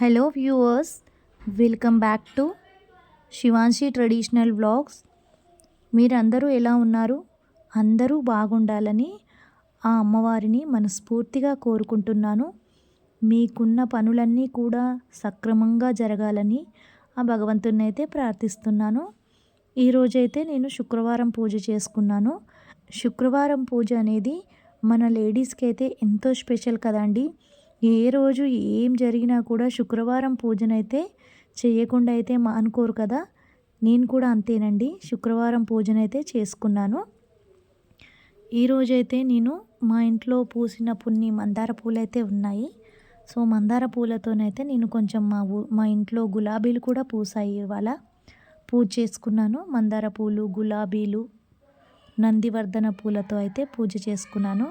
Hello viewers welcome back to Shivanshi traditional vlogs. మీరందరూ ఎలా ఉన్నారు? అందరూ బాగుండాలని ఆ అమ్మవారిని మనస్ఫూర్తిగా కోరుకుంటున్నాను. మీకున్న పనులన్నీ కూడా సక్రమంగా జరగాలని ఆ భగవంతుని అయితే ప్రార్థిస్తున్నాను ఈరోజైతే నేను శుక్రవారం పూజ చేసుకున్నాను. శుక్రవారం పూజ అనేది మన లేడీస్కి అయితే ఎంతో స్పెషల్ కదండీ. ఏ రోజు ఏం జరిగినా కూడా శుక్రవారం పూజనైతే చేయకుండా అయితే అనుకోరు కదా. నేను కూడా అంతేనండి. శుక్రవారం పూజనైతే చేసుకున్నాను. ఈరోజైతే నేను మా ఇంట్లో పూసిన పున్ని మందార పూలు అయితే ఉన్నాయి. సో మందార పూలతోనైతే నేను కొంచెం మా ఊ మా ఇంట్లో గులాబీలు కూడా పూసాయి ఇవాళ. పూజ చేసుకున్నాను. మందార పూలు గులాబీలు నందివర్ధన పూలతో అయితే పూజ చేసుకున్నాను.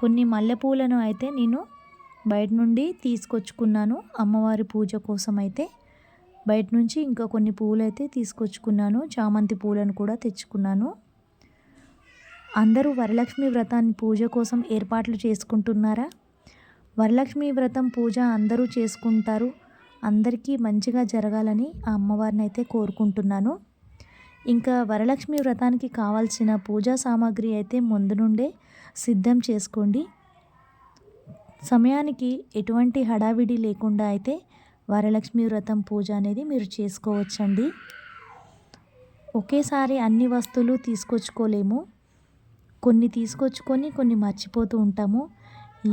కొన్ని మల్లెపూలను అయితే నేను బయట నుండి తీసుకొచ్చుకున్నాను అమ్మవారి పూజ కోసం అయితే బయట నుంచి ఇంకా కొన్ని పూలు అయితే తీసుకొచ్చుకున్నాను. చామంతి పూలను కూడా తెచ్చుకున్నాను. అందరూ వరలక్ష్మి వ్రతాన్ని పూజ కోసం ఏర్పాట్లు చేసుకుంటున్నారా? వరలక్ష్మి వ్రతం పూజ అందరూ చేసుకుంటారు. అందరికీ మంచిగా జరగాలని ఆ అమ్మవారిని అయితే కోరుకుంటున్నాను. ఇంకా వరలక్ష్మి వ్రతానికి కావాల్సిన పూజా సామాగ్రి అయితే ముందు నుండే సిద్ధం చేసుకోండి. సమయానికి ఎటువంటి హడావిడి లేకుండా అయితే వరలక్ష్మి వ్రతం పూజ అనేది మీరు చేసుకోవచ్చండి. ఒకేసారి అన్ని వస్తువులు తీసుకొచ్చుకోలేము. కొన్ని తీసుకొచ్చుకొని కొన్ని మర్చిపోతూ ఉంటాము.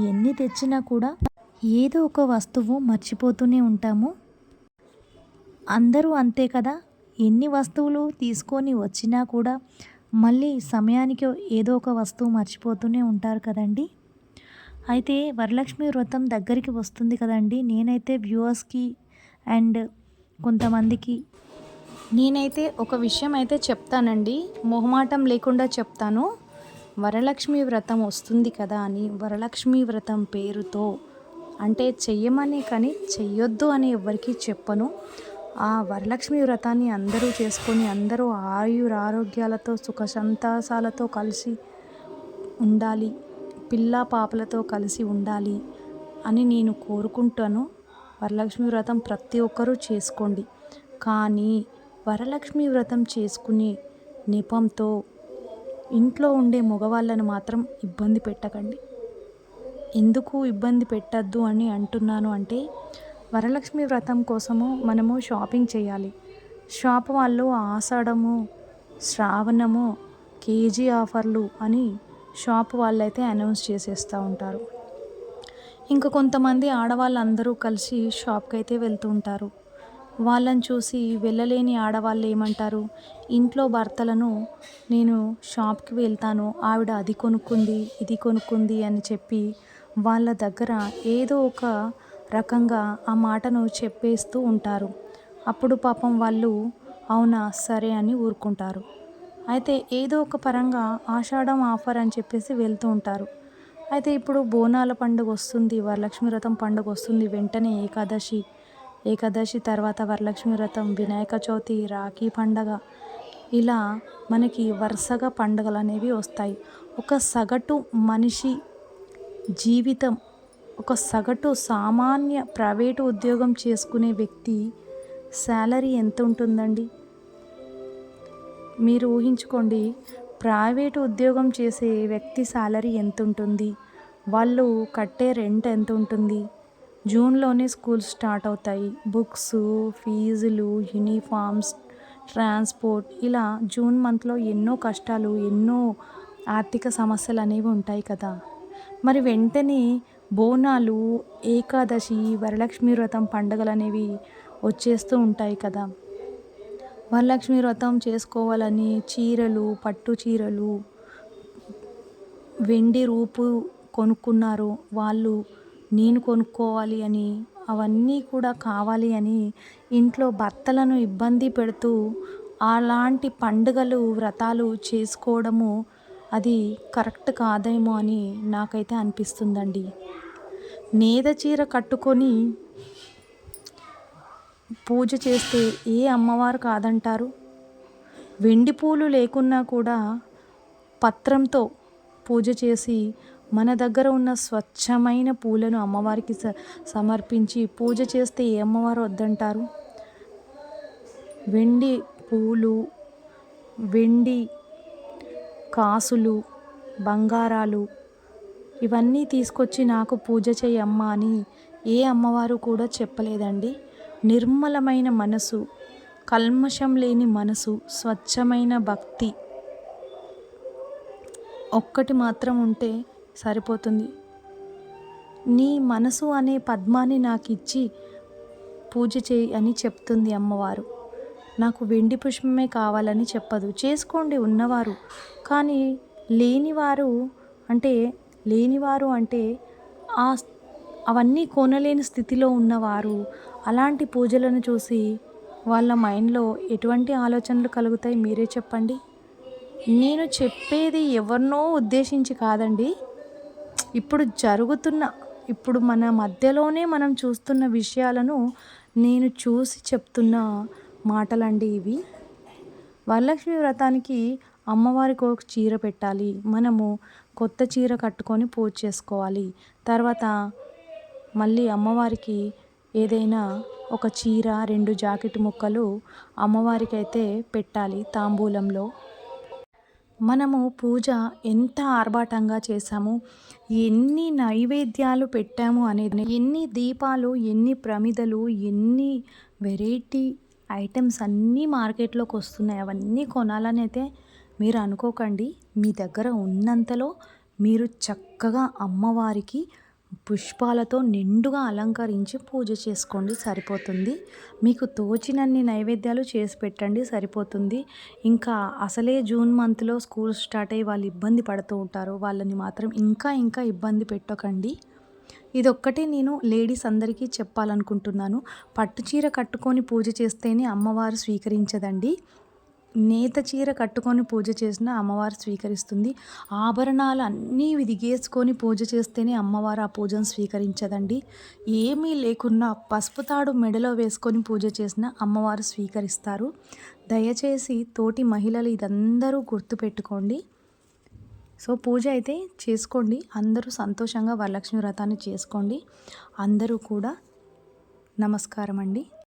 ఎన్ని తెచ్చినా కూడా ఏదో ఒక వస్తువు మర్చిపోతూనే ఉంటాము. అందరూ అంతే కదా. ఎన్ని వస్తువులు తీసుకొని వచ్చినా కూడా మళ్ళీ సమయానికి ఏదో ఒక వస్తువు మర్చిపోతూనే ఉంటారు కదండీ. అయితే వరలక్ష్మి వ్రతం దగ్గరికి వస్తుంది కదండి. నేనైతే వ్యూవర్స్కి అండ్ కొంతమందికి నేనైతే ఒక విషయం అయితే చెప్తానండి. మొహమాటం లేకుండా చెప్తాను. వరలక్ష్మి వ్రతం వస్తుంది కదా అని వరలక్ష్మి వ్రతం పేరుతో అంటే చెయ్యమని కానీ చెయ్యొద్దు అని ఎవరికీ చెప్పను. ఆ వరలక్ష్మి వ్రతాన్ని అందరూ చేసుకొని అందరూ ఆయుర ఆరోగ్యాలతో సుఖ సంతాసాలతో కలిసి ఉండాలి. పిల్లా పాపలతో కలిసి ఉండాలి అని నేను కోరుకుంటాను. వరలక్ష్మి వ్రతం ప్రతి ఒక్కరూ చేసుకోండి. కానీ వరలక్ష్మి వ్రతం చేసుకునే నెపంతో ఇంట్లో ఉండే మగవాళ్ళను మాత్రం ఇబ్బంది పెట్టకండి. ఎందుకు ఇబ్బంది పెట్టద్దు అని అంటున్నాను అంటే వరలక్ష్మి వ్రతం కోసము మనము షాపింగ్ చేయాలి. షాప్ వాళ్ళు ఆషాఢము శ్రావణము కేజీ ఆఫర్లు అని షాప్ వాళ్ళైతే అనౌన్స్ చేసేస్తూ ఉంటారు. ఇంకా కొంతమంది ఆడవాళ్ళు అందరూ కలిసి షాప్కి అయితే వెళ్తూ ఉంటారు. వాళ్ళని చూసి వెళ్ళలేని ఆడవాళ్ళు ఏమంటారు? ఇంట్లో భర్తలను నేను షాప్కి వెళ్తాను ఆవిడ అది కొనుక్కుంది ఇది కొనుక్కుంది అని చెప్పి వాళ్ళ దగ్గర ఏదో ఒక రకంగా ఆ మాటను చెప్పేస్తూ ఉంటారు. అప్పుడు పాపం వాళ్ళు అవునా సరే అని ఊరుకుంటారు. అయితే ఏదో ఒక పరంగా ఆషాఢం ఆఫర్ అని చెప్పేసి వెళ్తూ ఉంటారు. అయితే ఇప్పుడు బోనాల పండుగ వస్తుంది వరలక్ష్మి వ్రతం పండుగ వస్తుంది వెంటనే ఏకాదశి ఏకాదశి తర్వాత వరలక్ష్మి వ్రతం వినాయక చవితి రాఖీ పండగ. ఇలా మనకి వరుసగా పండుగలు అనేవి వస్తాయి. ఒక సగటు మనిషి జీవితం ఒక సగటు సామాన్య ప్రైవేటు ఉద్యోగం చేసుకునే వ్యక్తి శాలరీ ఎంత ఉంటుందండి? మీరు ఊహించుకోండి ప్రైవేట్ ఉద్యోగం చేసే వ్యక్తి శాలరీ ఎంత ఉంటుంది వాళ్ళు కట్టే రెంట్ ఎంత ఉంటుంది జూన్లోనే స్కూల్స్ స్టార్ట్ అవుతాయి. బుక్స్ ఫీజులు యూనిఫామ్స్ ట్రాన్స్పోర్ట్ ఇలా జూన్ మంత్లో ఎన్నో కష్టాలు ఎన్నో ఆర్థిక సమస్యలు అనేవి ఉంటాయి కదా. మరి వెంటనే బోనాలు ఏకాదశి వరలక్ష్మి వ్రతం పండుగలు అనేవి వచ్చేస్తూ ఉంటాయి కదా. వరలక్ష్మి వ్రతం చేసుకోవాలని చీరలు పట్టు చీరలు వెండి రూపు కొనుక్కున్నారు. వాళ్ళు నేను కొనుక్కోవాలి అని అవన్నీ కూడా కావాలి అని ఇంట్లో భర్తలను ఇబ్బంది పెడుతూ అలాంటి పండుగలు వ్రతాలు చేసుకోవడము అది కరెక్ట్ కాదేమో అని నాకైతే అనిపిస్తుందండి. నేద చీర కట్టుకొని పూజ చేస్తే ఏ అమ్మవారు కాదంటారు? వెండి పూలు లేకున్నా కూడా పత్రంతో పూజ చేసి మన దగ్గర ఉన్న స్వచ్ఛమైన పూలను అమ్మవారికి స సమర్పించి పూజ చేస్తే ఏ అమ్మవారు వద్దంటారు? వెండి పూలు వెండి కాసులు బంగారాలు ఇవన్నీ తీసుకొచ్చి నాకు పూజ చేయమ్మ అని ఏ అమ్మవారు కూడా చెప్పలేదండి. నిర్మలమైన మనసు కల్మషం లేని మనసు స్వచ్ఛమైన భక్తి. ఒక్కటి మాత్రం ఉంటే సరిపోతుంది. నీ మనసు అనే పద్మాన్ని నాకు ఇచ్చి పూజ చేయి అని చెప్తుంది అమ్మవారు. నాకు వెండి పుష్పమే కావాలని చెప్పదు. చేసుకోండి ఉన్నవారు. కానీ లేనివారు అంటే లేనివారు అంటే ఆ అవన్నీ కొనలేని స్థితిలో ఉన్నవారు అలాంటి పూజలను చూసి వాళ్ళ మైండ్లో ఎటువంటి ఆలోచనలు కలుగుతాయి మీరే చెప్పండి. నేను చెప్పేది ఎవరినో ఉద్దేశించి కాదండి. ఇప్పుడు జరుగుతున్న ఇప్పుడు మన మధ్యలోనే మనం చూస్తున్న విషయాలను నేను చూసి చెప్తున్న మాటలండి ఇవి. వరలక్ష్మి వ్రతానికి అమ్మవారికి ఒక చీర పెట్టాలి. మనము కొత్త చీర కట్టుకొని పూజ చేసుకోవాలి. తర్వాత మళ్ళీ అమ్మవారికి ఏదైనా ఒక చీర రెండు జాకెట్ ముక్కలు అమ్మవారికి అయితే పెట్టాలి తాంబూలంలో. మనము పూజ ఎంత ఆర్భాటంగా చేశాము ఎన్ని నైవేద్యాలు పెట్టాము అనేది ఎన్ని దీపాలు ఎన్ని ప్రమిదలు ఎన్ని వెరైటీ ఐటమ్స్ అన్నీ మార్కెట్లోకి వస్తున్నాయి అవన్నీ కొనాలని అయితే మీరు అనుకోకండి. మీ దగ్గర ఉన్నంతలో మీరు చక్కగా అమ్మవారికి పుష్పాలతో నిండుగా అలంకరించి పూజ చేసుకోండి సరిపోతుంది. మీకు తోచినన్ని నైవేద్యాలు చేసి పెట్టండి సరిపోతుంది. ఇంకా అసలే జూన్ మంత్లో స్కూల్ స్టార్ట్ అయ్యి వాళ్ళు ఇబ్బంది పడుతూ ఉంటారు. వాళ్ళని మాత్రం ఇంకా ఇంకా ఇబ్బంది పెట్టకండి. ఇదొక్కటే నేను లేడీస్ అందరికీ చెప్పాలనుకుంటున్నాను. పట్టు చీర కట్టుకొని పూజ చేస్తేనే అమ్మవారు స్వీకరించదండి. నేత చీర కట్టుకొని పూజ చేసినా అమ్మవారు స్వీకరిస్తుంది. ఆభరణాలు అన్నీ విదిగేసుకొని పూజ చేస్తేనే అమ్మవారు ఆ పూజను స్వీకరించదండి. ఏమీ లేకున్నా పసుపు తాడు మెడలో వేసుకొని పూజ చేసినా అమ్మవారు స్వీకరిస్తారు. దయచేసి తోటి మహిళలు ఇదందరూ గుర్తుపెట్టుకోండి సో పూజ అయితే చేసుకోండి. అందరూ సంతోషంగా వరలక్ష్మి వ్రతాన్ని చేసుకోండి. అందరూ కూడా నమస్కారం అండి